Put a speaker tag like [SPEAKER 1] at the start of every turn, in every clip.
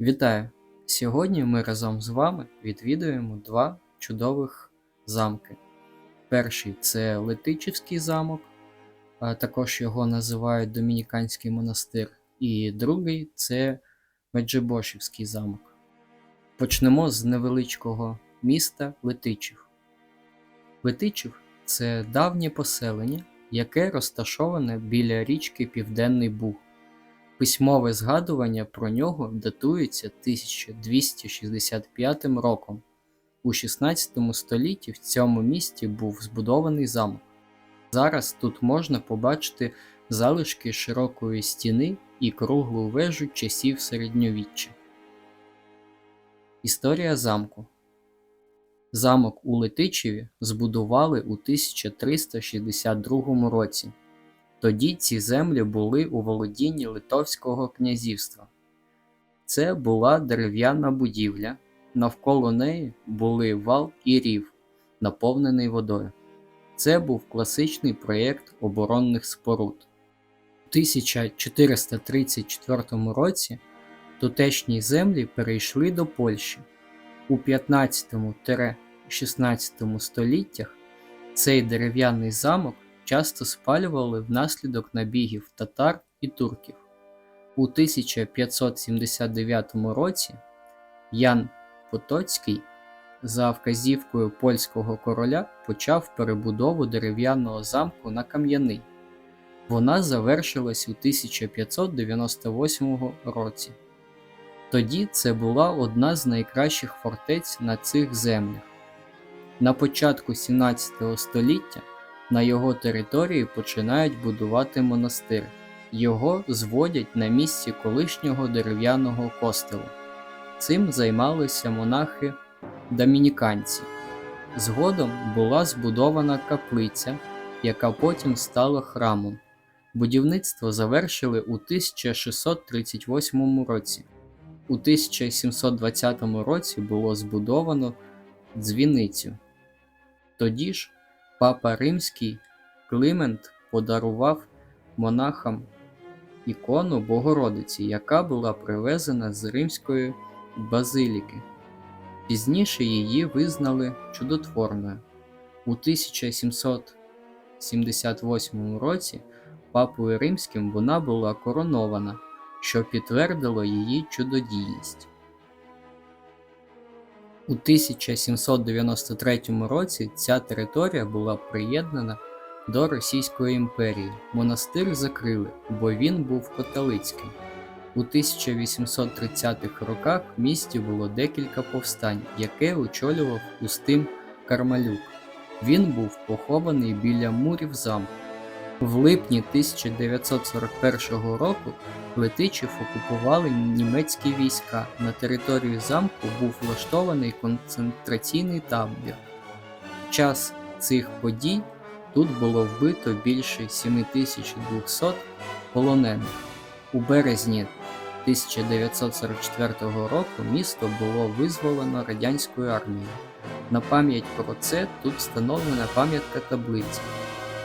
[SPEAKER 1] Вітаю! Сьогодні ми разом з вами відвідуємо два чудових замки. Перший це Летичівський замок, також його називають Домініканський монастир, і другий це Меджибошівський замок. Почнемо з невеличкого міста Летичів. Летичів це давнє поселення, яке розташоване біля річки Південний Буг. Письмове згадування про нього датується 1265 роком. У 16 столітті в цьому місті був збудований замок. Зараз тут можна побачити залишки широкої стіни і круглу вежу часів середньовіччя. Історія замку Замок у Летичеві збудували у 1362 році. Тоді ці землі були у володінні Литовського князівства. Це була дерев'яна будівля, навколо неї були вал і рів, наповнений водою. Це був класичний проєкт оборонних споруд. У 1434 році тутешні землі перейшли до Польщі. У 15-16 століттях цей дерев'яний замок часто спалювали внаслідок набігів татар і турків. У 1579 році Ян Потоцький за вказівкою польського короля почав перебудову дерев'яного замку на кам'яний. Вона завершилась у 1598 році. Тоді це була одна з найкращих фортець на цих землях. На початку 17 століття на його території починають будувати монастир. Його зводять на місці колишнього дерев'яного костелу. Цим займалися монахи домініканці. Згодом була збудована каплиця, яка потім стала храмом. Будівництво завершили у 1638 році. У 1720 році було збудовано дзвіницю. Тоді ж Папа Римський Климент подарував монахам ікону Богородиці, яка була привезена з Римської базиліки. Пізніше її визнали чудотворною. У 1778 році Папою Римським вона була коронована, що підтвердило її чудодійність. У 1793 році ця територія була приєднана до Російської імперії. Монастир закрили, бо він був католицький. У 1830-х роках в місті було декілька повстань, яке очолював Устим Кармалюк. Він був похований біля мурів замку. В липні 1941 року Летичів окупували німецькі війська. На території замку був влаштований концентраційний табір. В час цих подій тут було вбито більше 7200 полонених. У березні 1944 року місто було визволено радянською армією. На пам'ять про це тут встановлена пам'ятка таблиця.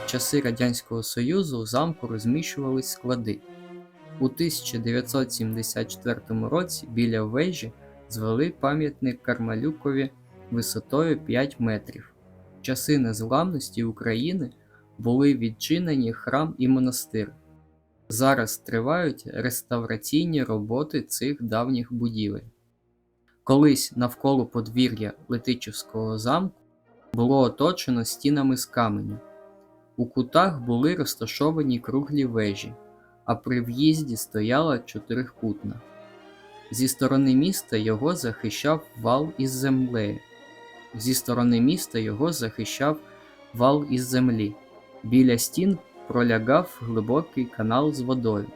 [SPEAKER 1] В часи Радянського Союзу у замку розміщувались склади. У 1974 році біля вежі звели пам'ятник Кармалюкові висотою 5 метрів. В часи незламності України були відчинені храм і монастир. Зараз тривають реставраційні роботи цих давніх будівель. Колись навколо подвір'я Летичівського замку було оточено стінами з каменю. У кутах були розташовані круглі вежі, а при в'їзді стояла чотирикутна. Зі сторони міста його захищав вал із землею. Зі сторони міста його захищав вал із землі. Біля стін пролягав глибокий канал з водою.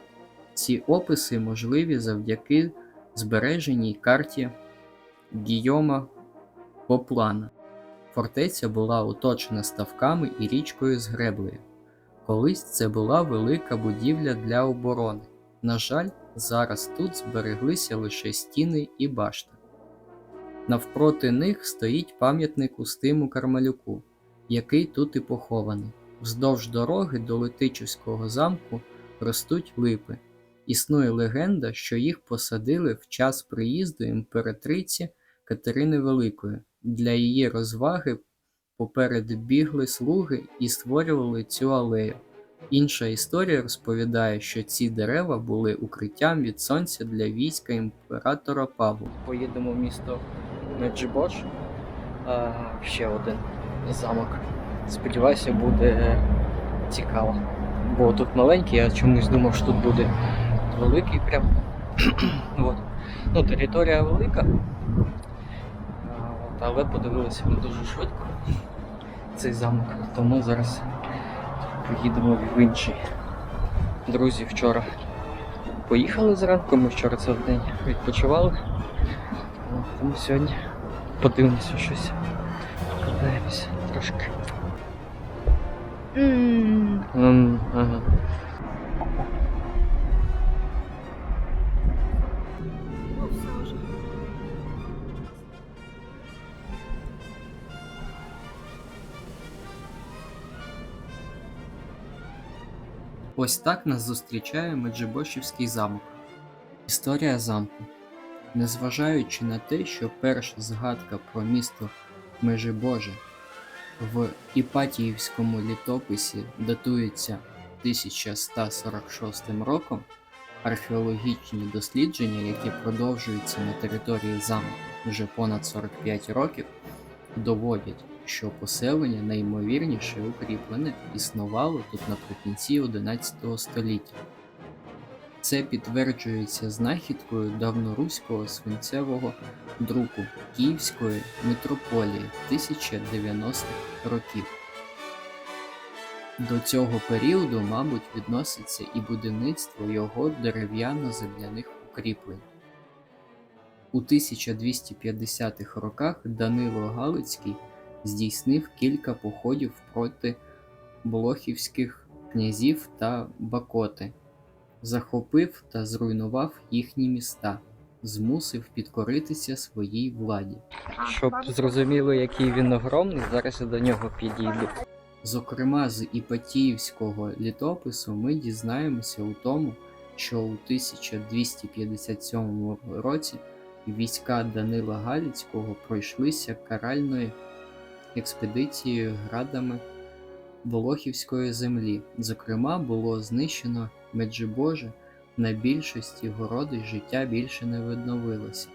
[SPEAKER 1] Ці описи можливі завдяки збереженій карті Гійома Поплана. Фортеця була оточена ставками і річкою з греблею. Колись це була велика будівля для оборони. На жаль, зараз тут збереглися лише стіни і башта. Навпроти них стоїть пам'ятник Устиму Кармалюку, який тут і похований. Вздовж дороги до Летичівського замку ростуть липи, Існує легенда, що їх посадили в час приїзду імператриці Катерини Великої. Для її розваги поперед бігли слуги і створювали цю алею. Інша історія розповідає, що ці дерева були укриттям від сонця для війська імператора Павла. Поїдемо в місто Меджибош. Ще один замок. Сподіваюся, буде цікаво. Бо тут маленький, я чомусь думав, що тут буде великий прям. От. Ну, територія велика. Але подивилися ми дуже швидко цей замок. Тому зараз поїдемо в інший. Друзі, вчора поїхали зранку, ми вчора цей день відпочивали. Тому сьогодні подивимося щось. Покатаємося трошки. М, ага. Ось так нас зустрічає Меджибошівський замок. Історія замку. Незважаючи на те, що перша згадка про місто Межибоже в Іпатіївському літописі датується 1146 роком, археологічні дослідження, які продовжуються на території замку вже понад 45 років, доводять, що поселення найімовірніше укріплене існувало тут наприкінці 11 століття. Це підтверджується знахідкою давноруського свинцевого друку Київської митрополії 1090-х років. До цього періоду, мабуть, відноситься і будівництво його дерев'яно-земляних укріплень. У 1250-х роках Данило Галицький здійснив кілька походів проти блохівських князів та Бакоти, захопив та зруйнував їхні міста, змусив підкоритися своїй владі. Щоб зрозуміло, який він огромний, зараз я до нього підійду. Зокрема, з Іпатіївського літопису ми дізнаємося у тому, що у 1257 році війська Данила Галицького пройшлися каральною експедицією градами Волохівської землі. Зокрема, було знищено Меджибоже, на більшості городи життя більше не відновилося.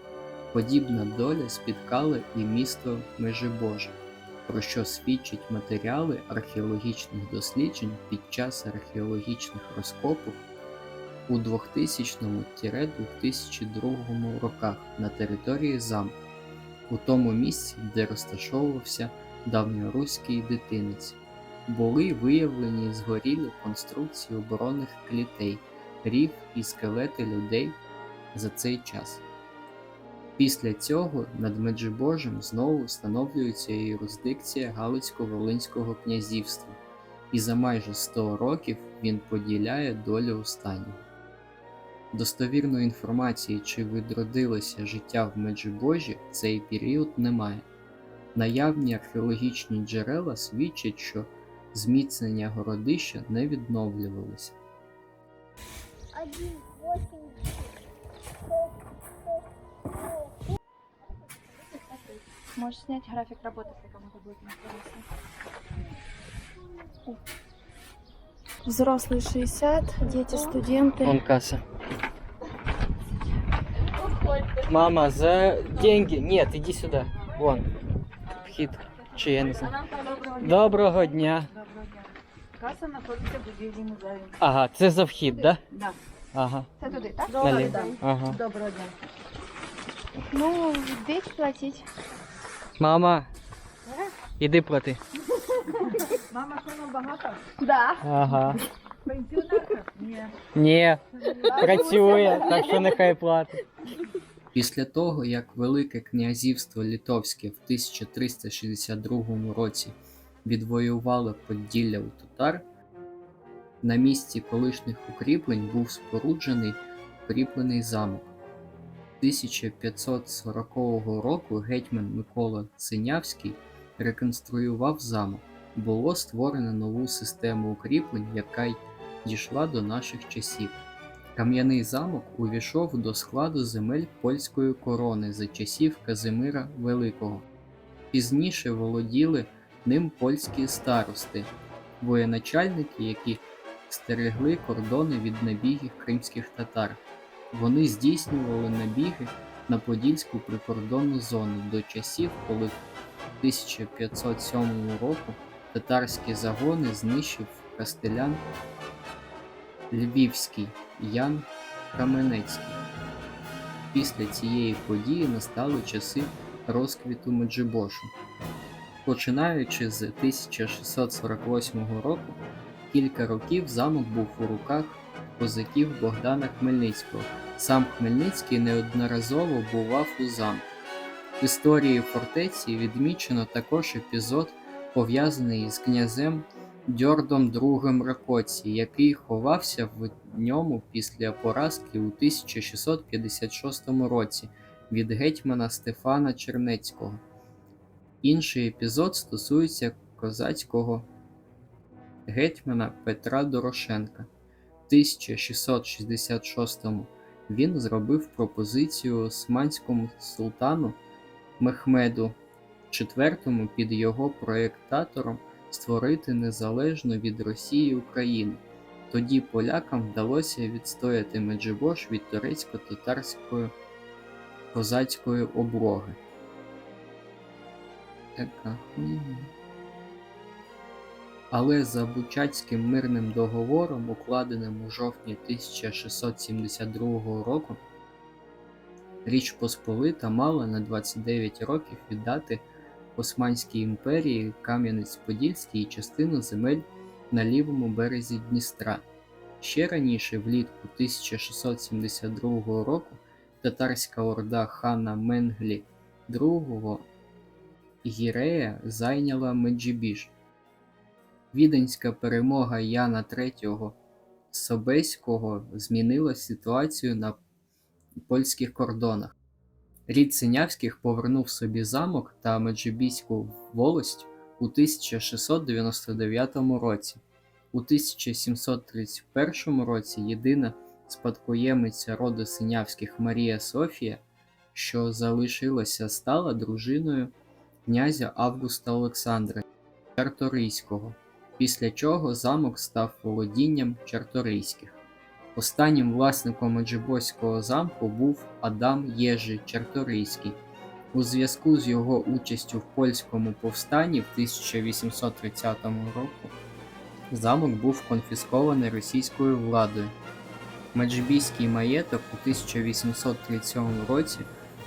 [SPEAKER 1] Подібна доля спіткала і місто Межибоже, про що свідчать матеріали археологічних досліджень під час археологічних розкопок у 2000-2002 роках на території замку, у тому місці, де розташовувався давньоруський дитинець. Були виявлені згорілі конструкції оборонних клітей, рів і скелети людей за цей час. Після цього над Меджибожем знову встановлюється юрисдикція Галицько-Волинського князівства, і за майже 100 років він поділяє долю останнього. Достовірної інформації, чи відродилося життя в Меджибожі в цей період немає. Наявні археологічні джерела свідчать, що зміцнення городища не відновлювалися.
[SPEAKER 2] один, восемь,
[SPEAKER 3] Можешь снять график работы, если кому-то будет интересно. Взрослые 60, дети, студенты.
[SPEAKER 1] Вон касса. Мама, за деньги. Нет, иди сюда. Вон. Вхід. Чи я не знаю. Доброго дня.
[SPEAKER 4] Каса знаходиться в будівлі музею.
[SPEAKER 1] Ага, це за вхід, да?
[SPEAKER 4] Да.
[SPEAKER 1] Ага.
[SPEAKER 3] Это туди, так?
[SPEAKER 1] Наліво. Ага.
[SPEAKER 4] Доброго дня.
[SPEAKER 3] Ну, здесь платить.
[SPEAKER 1] Мама. Іди плати.
[SPEAKER 4] Мама, що нам багато?
[SPEAKER 3] Да.
[SPEAKER 1] Ага.
[SPEAKER 4] Пенсіонерка? Ні.
[SPEAKER 1] Ні, працює, так що нехай платить. Після того, як Велике князівство Литовське в 1362 році відвоювало Поділля у татар, на місці колишніх укріплень був споруджений укріплений замок. 1540 року гетьман Микола Синявський реконструював замок. Було створено нову систему укріплень, яка й дійшла до наших часів. Кам'яний замок увійшов до складу земель польської корони за часів Казимира Великого. Пізніше володіли ним польські старости, воєначальники, які стерегли кордони від набігів кримських татар. Вони здійснювали набіги на Подільську прикордонну зону до часів, коли в 1507 року татарські загони знищив кастелян Львівський Ян Каменецький. Після цієї події настали часи розквіту Меджибошу. Починаючи з 1648 року, кілька років замок був у руках козаків Богдана Хмельницького. Сам Хмельницький неодноразово бував у замку. В історії фортеці відмічено також епізод, пов'язаний з князем Дьордом II Ракоці, який ховався в ньому після поразки у 1656 році від гетьмана Стефана Чернецького. Інший епізод стосується козацького гетьмана Петра Дорошенка. В 1666 він зробив пропозицію османському султану Мехмеду IV під його проєктатором створити незалежну від Росії Україну. Тоді полякам вдалося відстояти Меджибош від турецько-татарської козацької хуйня. Але за Бучацьким мирним договором, укладеним у жовтні 1672 року, Річ Посполита мала на 29 років віддати Османській імперії Кам'янець-Подільський і частину земель на лівому березі Дністра. Ще раніше, влітку 1672 року, татарська орда хана Менглі II Гірея зайняла Меджибіж. Віденська перемога Яна III Собеського змінила ситуацію на польських кордонах. Рід Синявських повернув собі замок та Меджибіську волость у 1699 році. У 1731 році єдина спадкоємиця роду Синявських Марія Софія, що залишилася, стала дружиною князя Августа Олександра Чарторийського, після чого замок став володінням Чарторийських. Останнім власником Меджибоського замку був Адам Єжи Чарторийський. У зв'язку з його участю в польському повстанні в 1830 року замок був конфіскований російською владою. Меджибійський маєток у 1837 році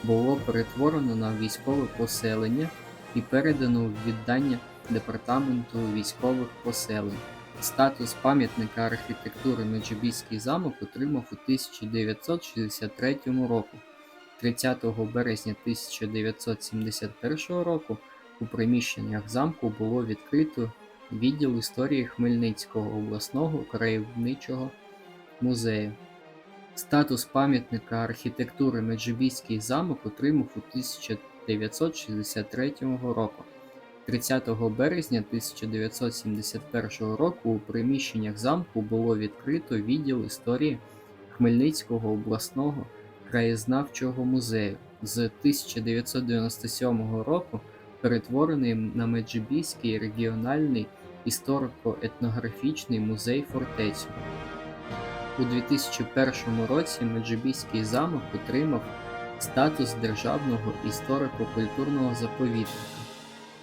[SPEAKER 1] було перетворено на військове поселення і передано у віддання департаменту військових поселень. Статус пам'ятника архітектури Меджибійський замок отримав у 1963 року. 30 березня 1971 року у приміщеннях замку було відкрито відділ історії Хмельницького обласного краєвничого музею. Статус пам'ятника архітектури Меджибійський замок отримав у 1963 року. 30 березня 1971 року у приміщеннях замку було відкрито відділ історії Хмельницького обласного краєзнавчого музею з 1997 року перетворений на Меджибійський регіональний історико-етнографічний музей фортецю. У 2001 році Меджибійський замок отримав статус державного історико-культурного заповідника.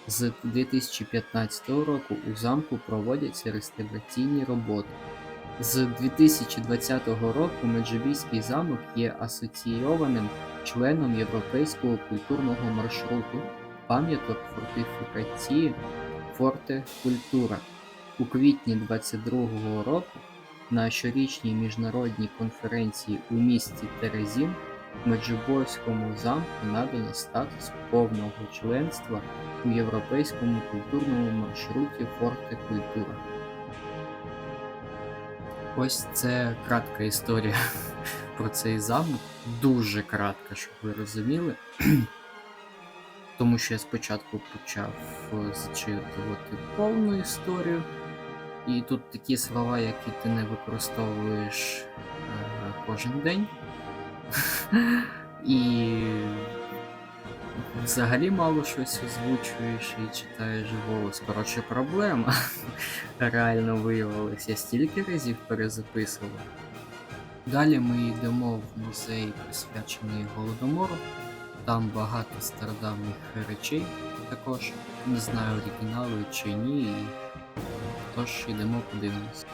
[SPEAKER 1] З 2015 року у замку проводяться реставраційні роботи. З 2020 року Меджибійський замок є асоційованим членом Європейського культурного маршруту пам'яток фортифікації Форте Культура. У квітні 2022 року на щорічній міжнародній конференції у місті Терезін Меджиборському замку надано статус повного членства у Європейському культурному маршруті Форте Культура. Ось це кратка історія про цей замок. Дуже кратка, щоб ви розуміли. Тому що я спочатку почав е, зачитувати повну історію, і тут такі слова, які ти не використовуєш е, кожен день. І взагалі мало щось озвучуєш і читаєш голос. Коротше, проблема. Реально виявилась. Я стільки разів перезаписував. Далі ми йдемо в музей, присвячений Голодомору. Там багато стародавніх речей також. Не знаю, оригінали чи ні. Тож йдемо подивимось.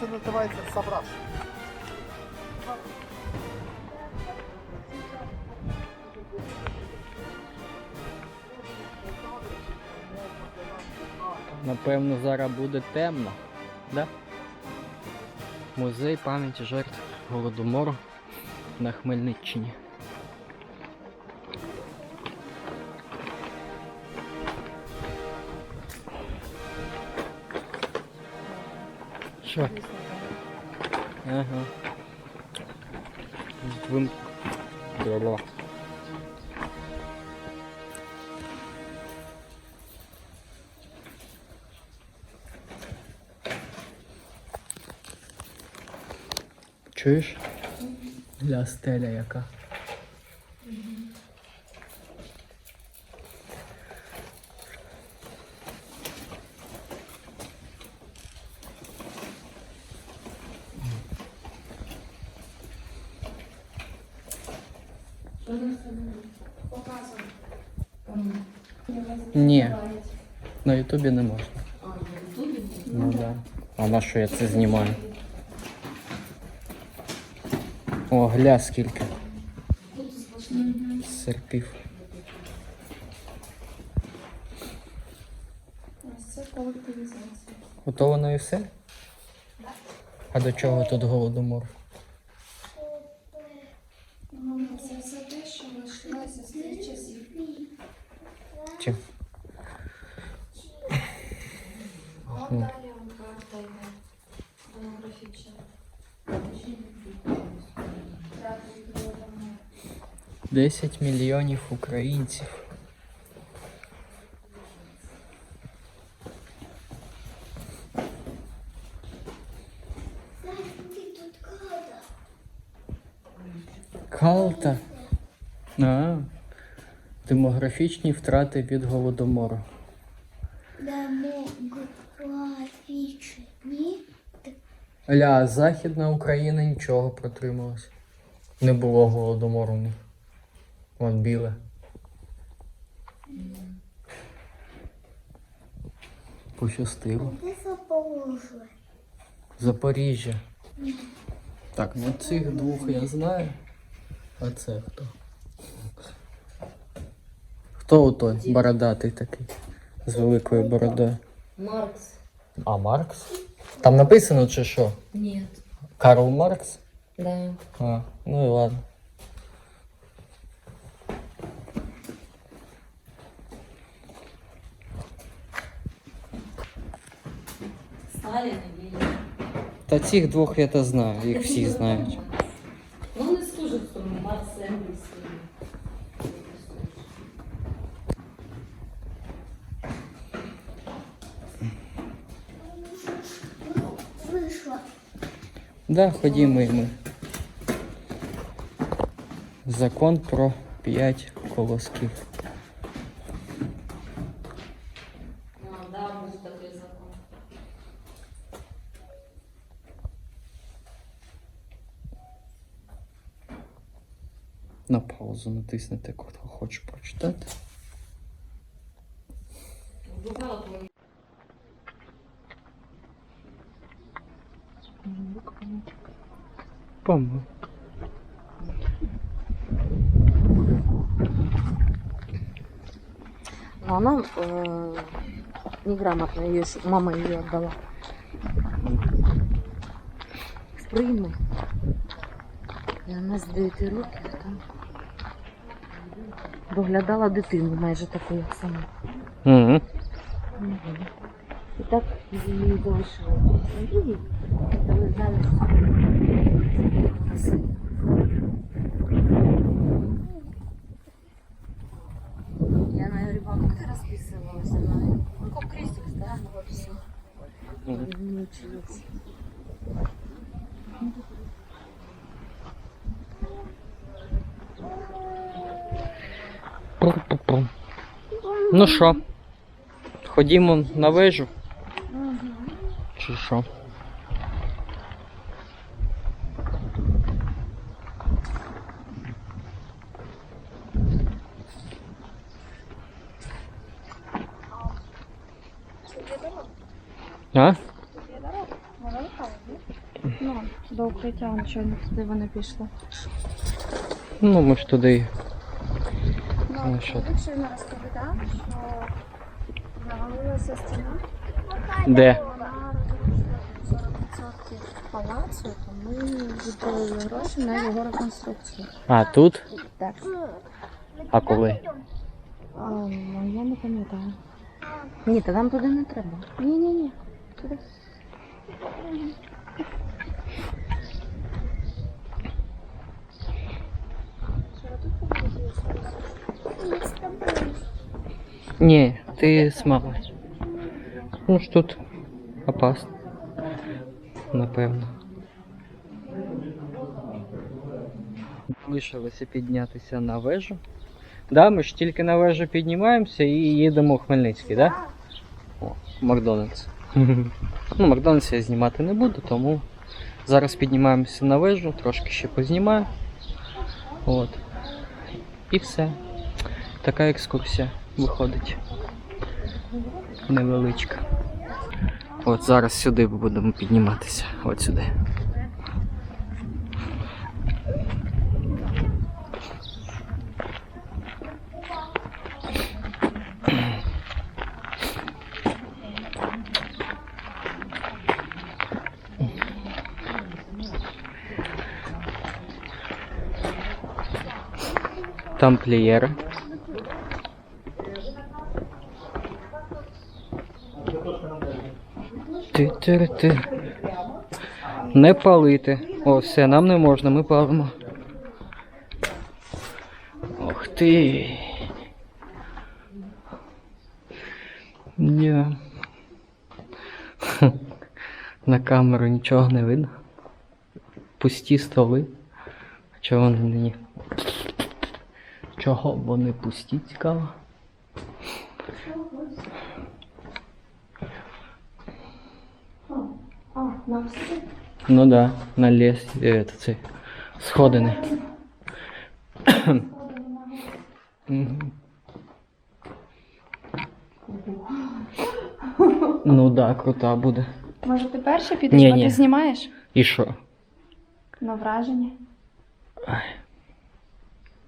[SPEAKER 5] Це називається сабраш.
[SPEAKER 1] Напевно, зараз буде темно. Да? Музей пам'яті жертв Голодомору на Хмельниччині. Що? Ага. Вим... Добро. Чуєш? Ля стеля яка. Ні, на Ютубі не можна. А, на Ютубі? Ну да. А на що я це знімаю? О, гля скільки. Серпів.
[SPEAKER 3] Це колективізація.
[SPEAKER 1] Ото воно і все? А до чого тут голодомор?
[SPEAKER 3] Це все те, що лишилося з тих часів.
[SPEAKER 1] Чим?
[SPEAKER 3] От далі вам карта йде. Демографічна. Трапить Голодомор.
[SPEAKER 1] 10 мільйонів українців. Калта. А, демографічні втрати від голодомору.
[SPEAKER 2] Демографічні.
[SPEAKER 1] Ля, Західна Україна нічого протрималась. Не було голодомору. Вон біле. Пощастило.
[SPEAKER 2] Де Запорожжя?
[SPEAKER 1] Запоріжжя. Так, ну цих двох я знаю. А це хто? Хто той бородатий такий? З великою бородою.
[SPEAKER 6] Маркс.
[SPEAKER 1] А, Маркс? Там написано чи що?
[SPEAKER 6] Нет.
[SPEAKER 1] Карл Маркс?
[SPEAKER 6] Да.
[SPEAKER 1] А, ну і ладно.
[SPEAKER 6] Сталин или Ленин.
[SPEAKER 1] Та цих двох я то знаю, їх всі знають.
[SPEAKER 6] Ну, не скажу, что Маркс английский.
[SPEAKER 2] Вийшла.
[SPEAKER 1] Да, ходімо і ми. Закон про 5 колосків. На паузу натиснете, хто хоче прочитати. Помню.
[SPEAKER 6] Но она э, неграмотно ее, мама ее отдала. Сприйми. І вона з 9 років там доглядала дитину майже таку, як сама.
[SPEAKER 1] Угу.
[SPEAKER 6] І так її залишили. І залишали. расписывалась она. Ну, как крестик, да? Вот все.
[SPEAKER 1] Мгм.
[SPEAKER 6] Мучилась.
[SPEAKER 1] Ну що, ходімо на вежу? Чи що? А?
[SPEAKER 3] Ну, до укриття нічого не туди вони пішли.
[SPEAKER 1] Ну, ми ж туди. Що?
[SPEAKER 3] Вікторівна розповідав, що завалилася стіна,
[SPEAKER 1] Де?
[SPEAKER 3] вона розрушила 40% палацу, то ми віддали гроші на його реконструкцію.
[SPEAKER 1] А, тут?
[SPEAKER 3] Так.
[SPEAKER 1] А коли?
[SPEAKER 3] А, ну, я не пам'ятаю.
[SPEAKER 6] Ні, та нам туди не треба.
[SPEAKER 3] Ні-ні-ні.
[SPEAKER 1] Ні, ти смалась. Ну ж тут опасно. Напевно. Лишилося піднятися на вежу. Да, ми ж тільки на вежу піднімаємося і їдемо у Хмельницький, да? О, Макдональдс. ну, Макдональдс я знімати не буду, тому зараз піднімаємося на вежу, трошки ще познімаю. От. І все. Така екскурсія виходить. Невеличка. От зараз сюди будемо підніматися. От сюди. Тамплієри. Ти ти ти Не палити. О, все, нам не можна, ми палимо. Ох ти. Ні. На камеру нічого не видно. Пусті столи. Чого вони мені? Чого вони пусті, цікаво? Ну да, на лес, э, это цей, сходини. Мгм. ну да, крута буде.
[SPEAKER 3] Може, ти перший підеш,
[SPEAKER 1] Ні,
[SPEAKER 3] а
[SPEAKER 1] ні.
[SPEAKER 3] ти знімаєш?
[SPEAKER 1] І що?
[SPEAKER 3] На враження.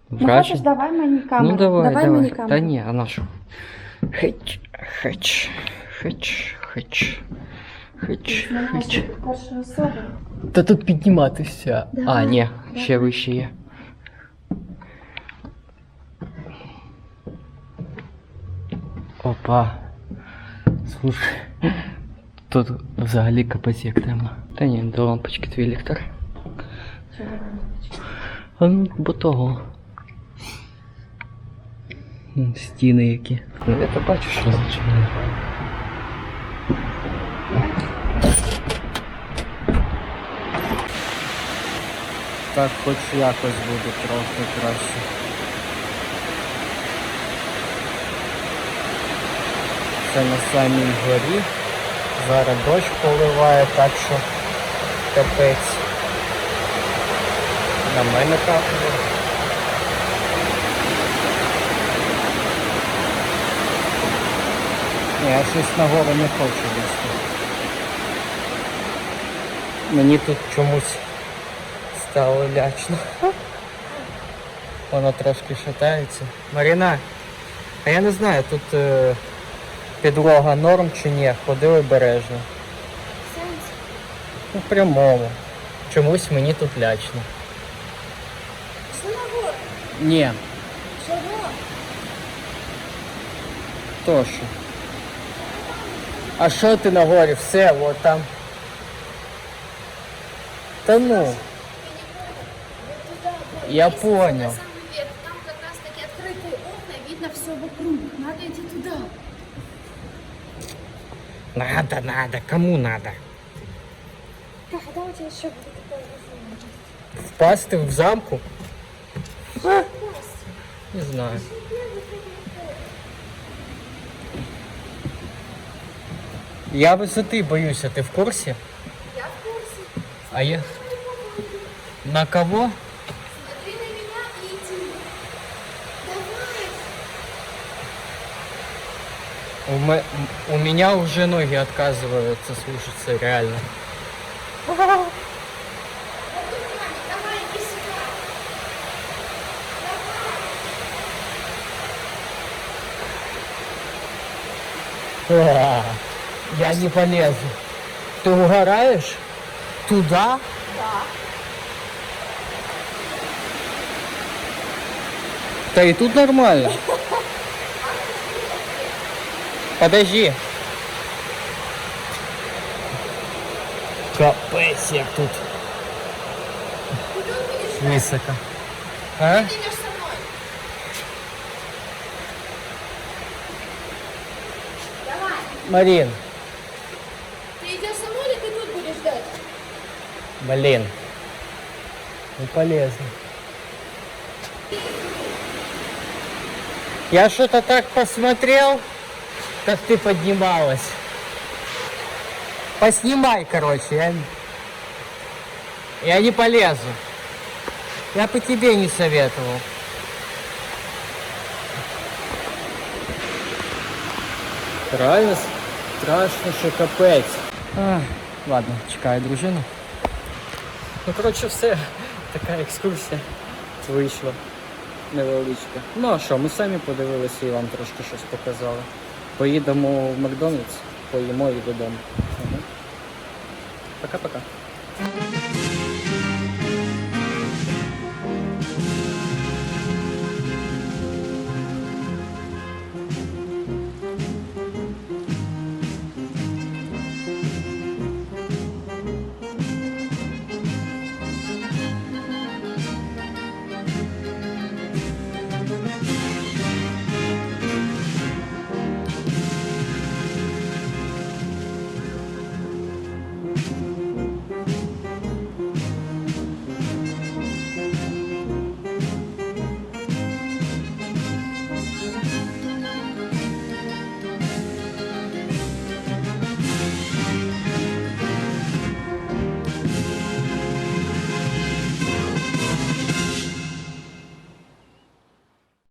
[SPEAKER 3] Ну,
[SPEAKER 1] Врач?
[SPEAKER 3] хочеш, давай мені камеру.
[SPEAKER 1] Ну давай, давай.
[SPEAKER 3] мені
[SPEAKER 1] Та
[SPEAKER 3] камеру.
[SPEAKER 1] ні, а на що? Хеч, хеч, хеч,
[SPEAKER 3] Першої особи.
[SPEAKER 1] Та тут підніматися. А,
[SPEAKER 3] Давай,
[SPEAKER 1] ні, ще вище є. Опа. Слушай. Тут взагалі капець як темно. Та ні, до лампочки твій ліхтар. А ну, бо того. Стіни які. Ну я то бачу, що зачинено. Так хоч якось буде трохи краще. Це на самій горі. Зараз дощ поливає, так що капець. На мене капає. Ні, я щось нагору не хочу лізти. Мені тут чомусь стало лячно. Воно трошки шатається. Маріна, а я не знаю, тут е, підлога норм чи ні, ходи обережно. У прямому. Чомусь мені тут лячно. Ні.
[SPEAKER 2] Чого?
[SPEAKER 1] То що? А що ти на горі? Все, от там. Та ну. Я понял.
[SPEAKER 7] Там как раз таки открытые окна, видно все вокруг. Надо идти туда.
[SPEAKER 1] Надо, надо, кому надо?
[SPEAKER 3] Так, а у тебя еще будет такое возможность?
[SPEAKER 1] Впасти в замку? А? Не знаю. Я висоти боюся, ти в курсі?
[SPEAKER 3] Я в курсе.
[SPEAKER 1] А я. На кого?
[SPEAKER 3] Смотри на меня и иди. Давай.
[SPEAKER 1] У, ме- у меня уже ноги отказываются слушаться, реально. А, Я не полезу. Ты угораешь? Туда? Да. Да и тут нормально. Подожди. Капец, як тут. Високо. А?
[SPEAKER 3] Ты идешь со мной. Давай.
[SPEAKER 1] Марин,
[SPEAKER 3] Ты идешь со мной или ты тут будешь ждать?
[SPEAKER 1] блин. Не полезно. Я что-то так посмотрел, как ты поднималась. Поснимай, короче, я, я не полезу. Я по тебе не советовал. Реально страшно, що капець. А, ладно, чекаю дружину. Ну, коротше, все. Така екскурсія вийшла невеличка. Ну а що, ми самі подивилися і вам трошки щось показали. Поїдемо в Макдональдс, поїмо і додому. Пока-пока.